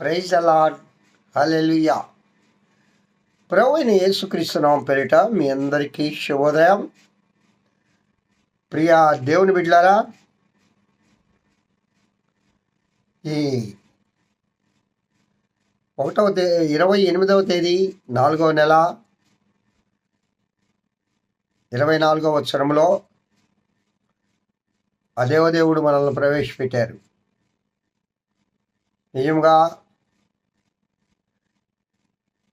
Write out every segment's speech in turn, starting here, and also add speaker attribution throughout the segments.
Speaker 1: Praise అలాడ్ hallelujah ప్రభు అయిన యేసుక్రీస్తునామం పేరిట మీ అందరికీ శుభోదయం. ప్రియా దేవుని బిడ్లారా ఈ ఒకటవ తే ఇరవై ఎనిమిదవ తేదీ నాలుగవ నెల ఇరవై నాలుగవ వచ్చరంలో ఆ దేవదేవుడు మనల్ని ప్రవేశపెట్టారు. నిజంగా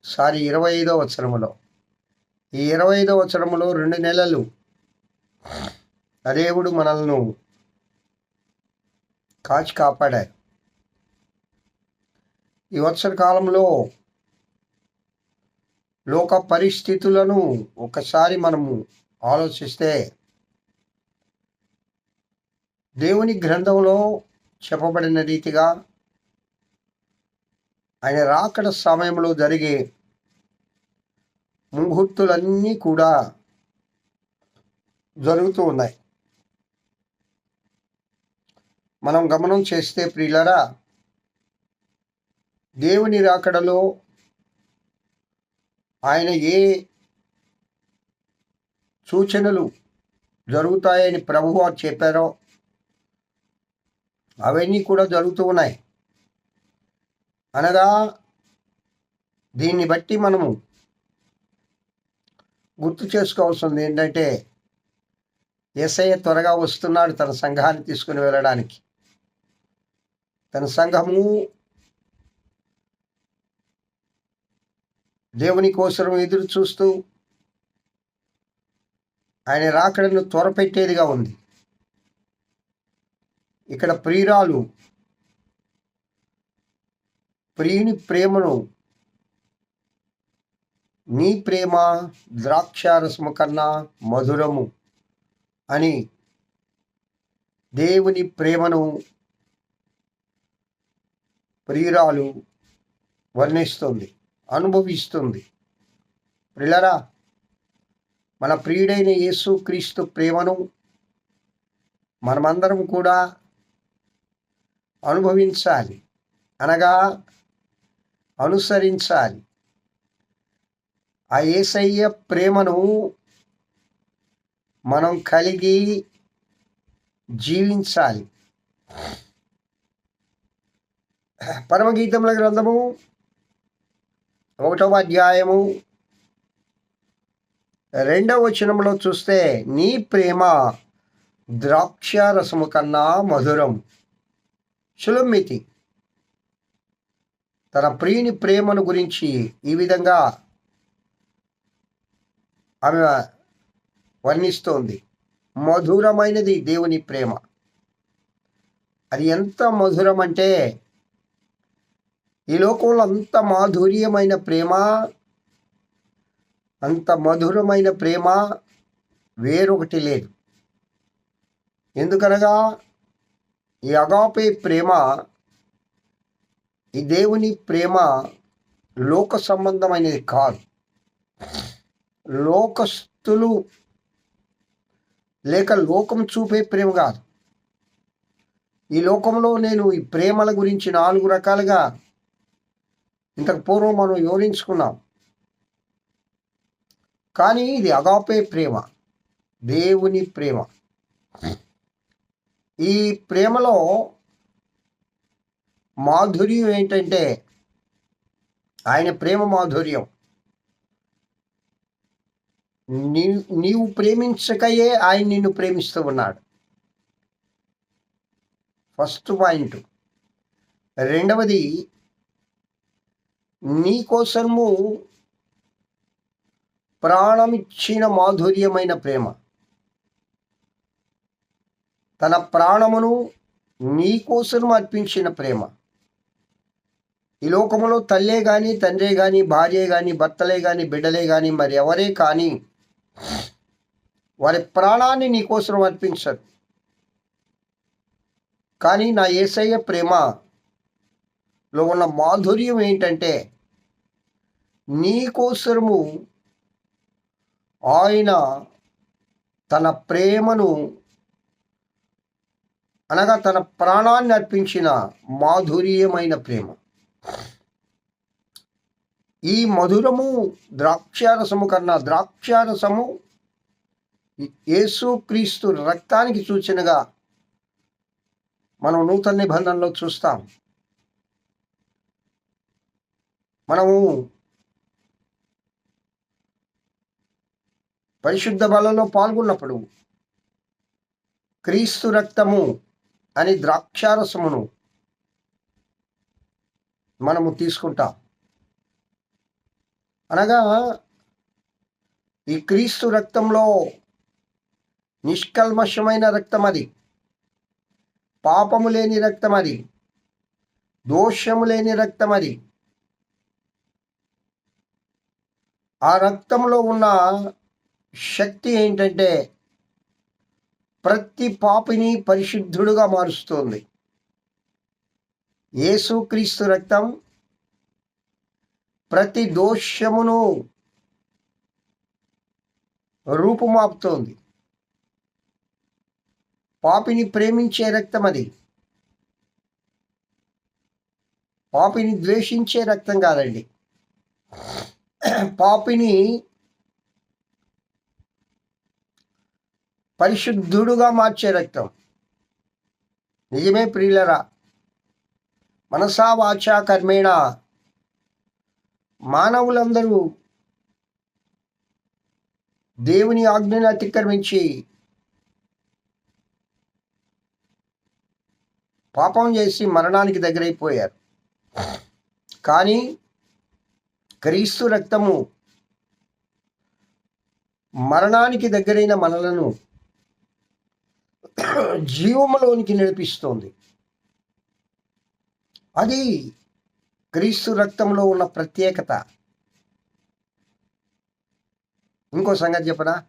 Speaker 1: సారీ ఇరవై ఐదో వత్సరములో ఈ ఇరవై ఐదో వత్సరములో రెండు నెలలు దేవుడు మనల్ని కాచి కాపాడారు ఈ వత్సర కాలంలో లోక పరిస్థితులను ఒకసారి మనము ఆలోచిస్తే దేవుని గ్రంథంలో చెప్పబడిన రీతిగా ఆయన రాకడ సమయంలో జరిగే ముహూర్తులన్నీ కూడా జరుగుతూ ఉన్నాయి. మనం గమనం చేస్తే ప్రియులరా దేవుని రాకడలో ఆయన ఏ సూచనలు జరుగుతాయని ప్రభువు చెప్పారో అవన్నీ కూడా జరుగుతూ ఉన్నాయి. అనగా దీన్ని బట్టి మనము గుర్తు చేసుకోవాల్సింది ఏంటంటే ఎస్ఐ త్వరగా వస్తున్నాడు తన సంఘాన్ని తీసుకుని వెళ్ళడానికి. తన సంఘము దేవుని కోసం ఎదురు చూస్తూ ఆయన రాకడను త్వరపెట్టేదిగా ఉంది. ఇక్కడ ప్రియురాలు ప్రియుని ప్రేమను నీ ప్రేమ ద్రాక్షారసము కన్నా మధురము అని దేవుని ప్రేమను ప్రియురాలు వర్ణిస్తుంది అనుభవిస్తుంది. ప్రిలరా మన ప్రియుడైన యేసు క్రీస్తు ప్రేమను మనమందరం కూడా అనుభవించాలి అనగా అనుసరించాలి. ఆ ఏసయ్య ప్రేమను మనం కలిగి జీవించాలి. పరమగీతముల గ్రంథము ఒకటవ అధ్యాయము రెండవ వచనంలో చూస్తే నీ ప్రేమ ద్రాక్షారసము కన్నా మధురం. సులుమితి తన ప్రియుని ప్రేమను గురించి ఈ విధంగా ఆమె వర్ణిస్తోంది. మధురమైనది దేవుని ప్రేమ. అది ఎంత మధురం అంటే ఈ లోకంలో అంత మాధుర్యమైన ప్రేమ అంత మధురమైన ప్రేమ వేరొకటి లేదు. ఎందుకనగా ఈ అగాపే ప్రేమ ఈ దేవుని ప్రేమ లోక సంబంధమైనది కాదు. లోకస్తులు లేక లోకం చూపే ప్రేమ కాదు. ఈ లోకంలో నేను ఈ ప్రేమల గురించి నాలుగు రకాలుగా ఇంతకు పూర్వం మనం వివరించుకున్నాం. కానీ ఇది అగాపే ప్రేమ దేవుని ప్రేమ. ఈ ప్రేమలో మాధుర్యం ఏంటంటే ఆయన ప్రేమ మాధుర్యం. నీ నీవు ప్రేమించకయే ఆయన నిన్ను ప్రేమిస్తూ ఉన్నాడు. ఫస్ట్ పాయింట్ రెండవది నీ కోసము ప్రాణమిచ్చిన మాధుర్యమైన ప్రేమ. తన ప్రాణమును నీ కోసం అర్పించిన ప్రేమ. ఈ లోకములో తల్లే కానీ తండ్రే కానీ భార్యే కానీ భర్తలే కానీ బిడ్డలే కానీ మరి ఎవరే కానీ వారి ప్రాణాన్ని నీకోసం అర్పించరు కానీ నా ఏసయ్య ప్రేమలో ఉన్న మాధుర్యం ఏంటంటే నీకోసము ఆయన తన ప్రేమను అనగా తన ప్రాణాన్ని అర్పించిన మాధుర్యమైన ప్రేమ. ఈ మధురము ద్రాక్షారసము కన్నా ద్రాక్షారసము యేసుక్రీస్తు రక్తానికి సూచనగా మనం నూతన నిబంధనలో చూస్తాం. మనము పరిశుద్ధ బలలో పాల్గొన్నప్పుడు క్రీస్తు రక్తము అని ద్రాక్షారసమును మనము తీసుకుంటాం. అనగా ఈ క్రీస్తు రక్తంలో నిష్కల్మషమైన రక్తం అది. పాపము లేని రక్తం అది. దోషము లేని రక్తం అది. ఆ రక్తంలో ఉన్న శక్తి ఏంటంటే ప్రతి పాపిని పరిశుద్ధుడుగా మారుస్తుంది. యేసుక్రీస్తు రక్తం ప్రతి దోషమును రూపుమాపుతోంది. పాపిని ప్రేమించే రక్తం అది. పాపిని ద్వేషించే రక్తం కాదండి. పాపిని పరిశుద్ధుడుగా మార్చే రక్తం. నిజమే ప్రియులరా మనసా వాచా కర్మేణ మానవులందరూ దేవుని ఆజ్ఞను అతిక్రమించి పాపం చేసి మరణానికి దగ్గరైపోయారు. కానీ క్రీస్తు రక్తము మరణానికి దగ్గరైన మనలను జీవములోనికి నడిపిస్తోంది. అది క్రీస్తు రక్తంలో ఉన్న ప్రత్యేకత. ఇంకో సంగతి చెప్పనా?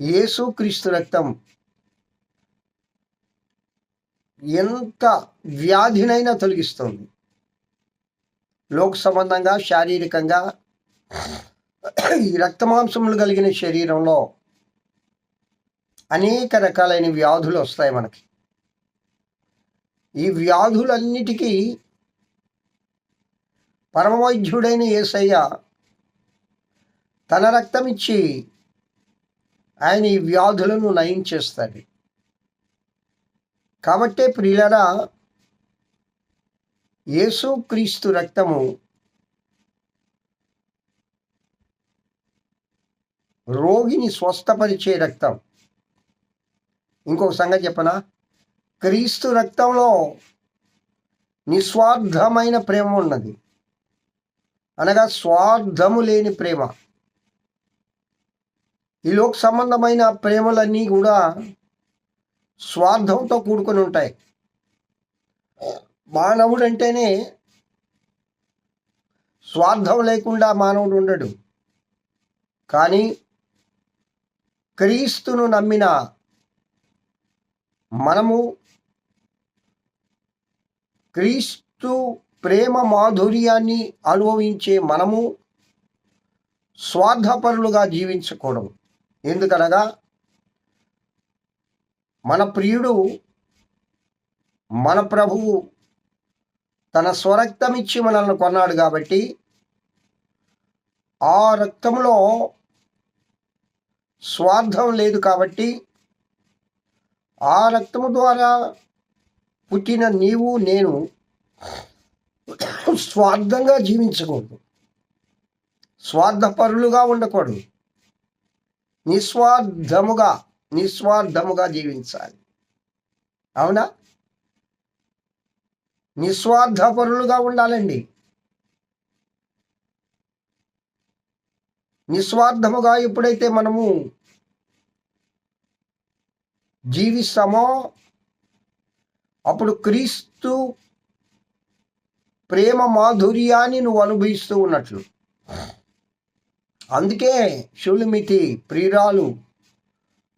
Speaker 1: యేసు క్రీస్తు రక్తం ఎంత వ్యాధినైనా తొలగిస్తుంది. లోక సంబంధంగా శారీరకంగా ఈ రక్తమాంసములు కలిగిన శరీరంలో అనేక రకాలైన వ్యాధులు వస్తాయి మనకి. ఈ వ్యాధులన్నిటికీ పరమవైద్యుడైన ఏసయ్య తన రక్తం ఇచ్చి ఆయన ఈ వ్యాధులను నయం చేస్తాడు. కాబట్టే ప్రియులరా యేసుక్రీస్తు రక్తము రోగిని స్వస్థపరిచే రక్తం. ఇంకొక సంగతి చెప్పనా? క్రీస్తు రక్తంలో నిస్వార్థమైన ప్రేమ ఉన్నది. అనగా స్వార్థము లేని ప్రేమ. ఈ లోక సంబంధమైన ప్రేమలన్నీ కూడా స్వార్థంతో కూడుకొని ఉంటాయి. మానవుడు అంటేనే స్వార్థం లేకుండా మానవుడు ఉండడు. కానీ క్రీస్తును నమ్మిన మనము క్రీస్తు ప్రేమ మాధుర్యాన్ని అనుభవించే మనము స్వార్థపరులుగా జీవించకూడదు. ఎందుకనగా మన ప్రియుడు మన ప్రభువు తన స్వరక్తమిచ్చి మనల్ని కొన్నాడు కాబట్టి ఆ రక్తంలో స్వార్థం లేదు కాబట్టి ఆ రక్తము ద్వారా పుట్టిన నీవు నేను స్వార్థంగా జీవించకూడదు. స్వార్థపరులుగా ఉండకూడదు. నిస్వార్థముగా నిస్వార్థముగా జీవించాలి. అవునా? నిస్వార్థపరులుగా ఉండాలండి. నిస్వార్థముగా ఎప్పుడైతే మనము జీవిస్తామో అప్పుడు క్రీస్తు ప్రేమ మాధుర్యాన్ని నువ్వు అనుభవిస్తూ ఉన్నట్లు. అందుకే షులిమితి ప్రియురాలు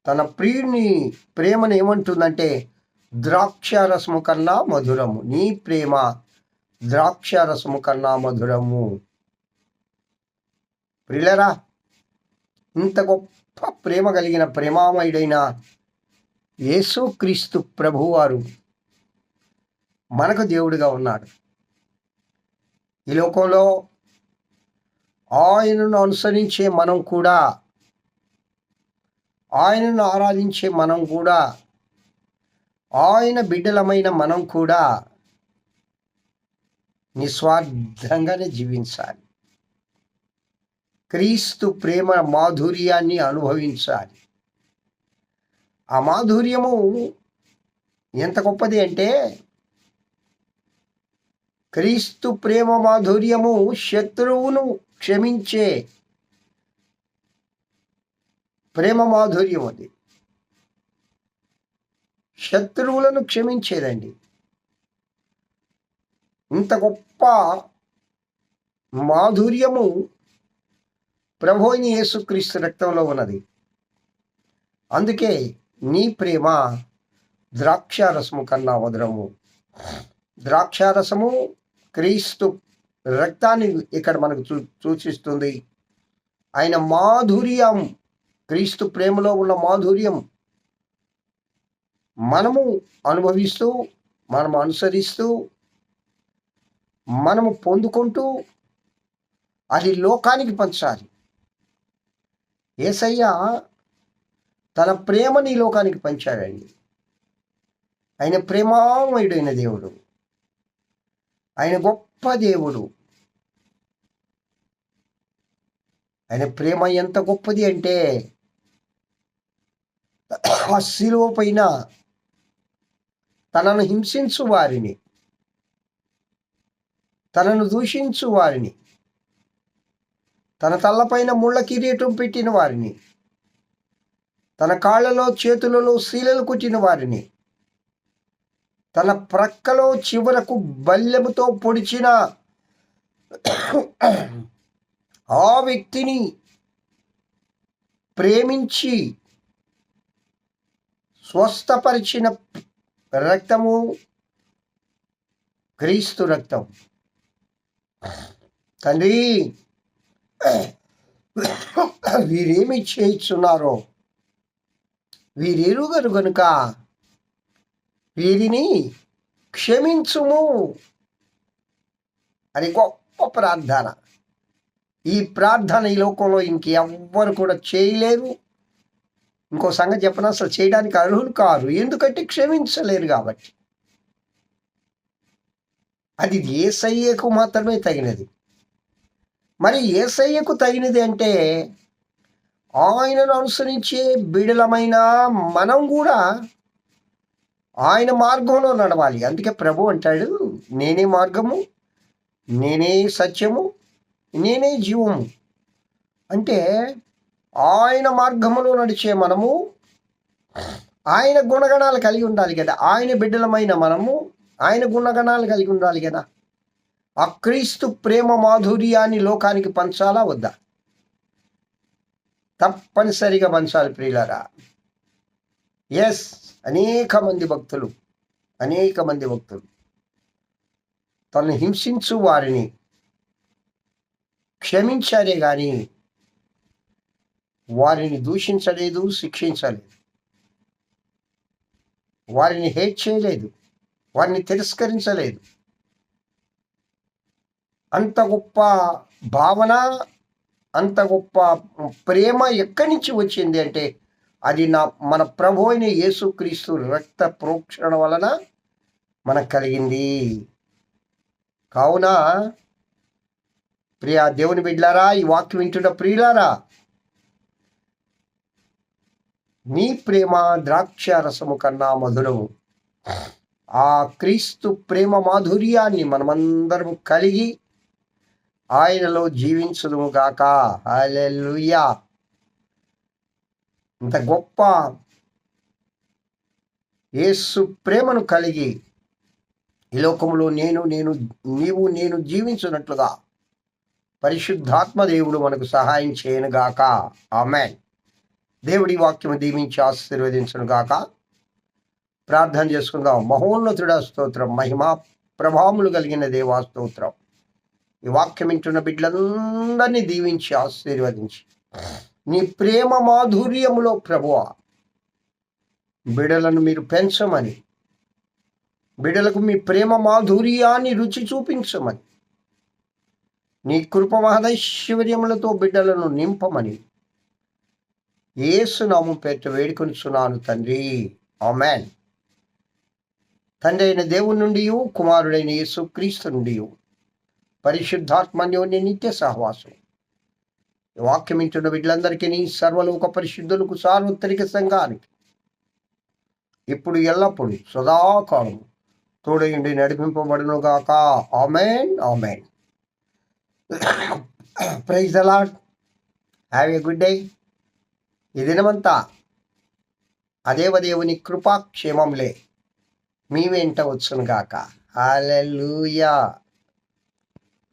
Speaker 1: తన ప్రియుని ప్రేమను ఏమంటుందంటే ద్రాక్షారసము కన్నా మధురము నీ ప్రేమ ద్రాక్షారసము కన్నా మధురము. ప్రిలరా ఇంత గొప్ప ప్రేమ కలిగిన ప్రేమామయుడైన యేసుక్రీస్తు ప్రభువారు మనకు దేవుడిగా ఉన్నాడు. ఈ లోకంలో ఆయనను అనుసరించే మనం కూడా ఆయనను ఆరాధించే మనం కూడా ఆయన బిడ్డలమైన మనం కూడా నిస్వార్థంగానే జీవించాలి. క్రీస్తు ప్రేమ మాధుర్యాన్ని అనుభవించాలి. ఆ మాధుర్యము ఎంత గొప్పది అంటే క్రీస్తు ప్రేమ మాధుర్యము శత్రువును క్షమించే ప్రేమ మాధుర్యం అది. శత్రువులను క్షమించేదండి. ఇంత గొప్ప మాధుర్యము ప్రభుని యేసుక్రీస్తు రక్తంలో ఉన్నది. అందుకే నీ ప్రేమ ద్రాక్షారసము కన్నా వదరము ద్రాక్షారసము క్రీస్తు రక్తాన్ని ఇక్కడ మనకు చూ సూచిస్తుంది. ఆయన మాధుర్యం క్రీస్తు ప్రేమలో ఉన్న మాధుర్యం మనము అనుభవిస్తూ మనము అనుసరిస్తూ మనము పొందుకుంటూ అది లోకానికి పంచాలి. ఏసయ్య తన ప్రేమని లోకానికి పంచాడండి. ఆయన ప్రేమామయుడైన దేవుడు. ఆయన గొప్ప దేవుడు. ఆయన ప్రేమ ఎంత గొప్పది అంటే ఆ శిలువ పైన తనను హింసించు వారిని తనను దూషించు వారిని తన తల్లపైన ముళ్ళ కిరీటం పెట్టిన వారిని తన కాళ్ళలో చేతులలో శీలలు కుట్టిన వారిని తన ప్రక్కలో చివరకు బల్యముతో పొడిచిన ఆ వ్యక్తిని ప్రేమించి స్వస్థపరిచిన రక్తము క్రీస్తు రక్తం. తండ్రి వీరేమి చేయిస్తున్నారో? వీరెరుగరు కనుక వీరిని క్షమించుము అని గొప్ప ప్రార్థన. ఈ ప్రార్థన ఈ లోకంలో ఇంకెవ్వరు కూడా చేయలేరు. ఇంకో సంగతి చెప్పిన? అసలు చేయడానికి అర్హులు కారు. ఎందుకంటే క్షమించలేరు కాబట్టి. అది ఏసయ్యకు మాత్రమే తగినది. మరి ఏసయ్యకు తగినది అంటే ఆయనను అనుసరించే బిడలమైన మనం కూడా ఆయన మార్గంలో నడవాలి. అందుకే ప్రభు అంటాడు నేనే మార్గము నేనే సత్యము నేనే జీవము. అంటే ఆయన మార్గములో నడిచే మనము ఆయన గుణగణాలు కలిగి ఉండాలి కదా. ఆయన బిడ్డలమైన మనము ఆయన గుణగణాలు కలిగి ఉండాలి కదా. ఆ క్రీస్తు ప్రేమ మాధుర్యాన్ని లోకానికి పంచాలా వద్దా? తప్పనిసరిగా పంచాలి ప్రియులరా. ఎస్ అనేక మంది భక్తులు అనేక మంది భక్తులు తను హింసించు వారిని క్షమించారే కానీ వారిని దూషించలేదు శిక్షించలేదు. వారిని హేట్ చేయలేదు వారిని తిరస్కరించలేదు. అంత గొప్ప భావన అంత గొప్ప ప్రేమ ఎక్కడి నుంచి వచ్చింది అంటే అది నా మన ప్రభు అయిన యేసుక్రీస్తు రక్త ప్రోక్షణ వలన మనకు కలిగింది. కావున ప్రియా దేవుని బిడ్లారా ఈ వాక్యం వింటున్న ప్రియులారా నీ ప్రేమ ద్రాక్ష రసము కన్నా మధురము. ఆ క్రీస్తు ప్రేమ మాధుర్యాన్ని మనమందరం కలిగి ఆయనలో జీవించుదుము గాక. హల్లెలూయా. ఇంత గొప్ప యేసు ప్రేమను కలిగి ఈ లోకములో నేను నేను నీవు నేను జీవించినట్లుగా పరిశుద్ధాత్మ దేవుడు మనకు సహాయం చేయనుగాక ఆమె దేవుడి వాక్యము దీవించి ఆశీర్వదించనుగాక ప్రార్థన చేసుకుందాం. మహోన్నతుడ స్తోత్రం మహిమా ప్రభావములు కలిగిన దేవా స్తోత్రం. ఈ వాక్యం వింటున్న బిడ్డలందరినీ దీవించి ఆశీర్వదించి. నీ ప్రేమ మాధుర్యములో ప్రభువ. బిడలను మీరు పెంచమని. బిడలకు మీ ప్రేమ మాధుర్యాన్ని రుచి చూపించమని. నీ కృప మహదైశ్వర్యములతో బిడ్డలను నింపమని. ఏసునాము పేట వేడుకొనిచున్నాను తండ్రి. ఆమెన్. తండ్రి అయిన దేవుని నుండి కుమారుడైన యేసు క్రీస్తు నుండి పరిశుద్ధాత్మన్యోని నిత్య సహవాసం వాక్యం ఇంటున్న బిడ్డలందరికీ సర్వలోక పరిశుద్ధులకు సార్వత్రిక సంఘానికి. ఇప్పుడు ఎల్లప్పుడు సదాకాలం తోడయుండి నడిపింపబడునుగాక. Amen amen. Praise the Lord have a good day. ఈ దినమంతా అదేవ దేవుని కృపాక్షేమంలే మీ వెంట వచ్చును గాక హాలూయా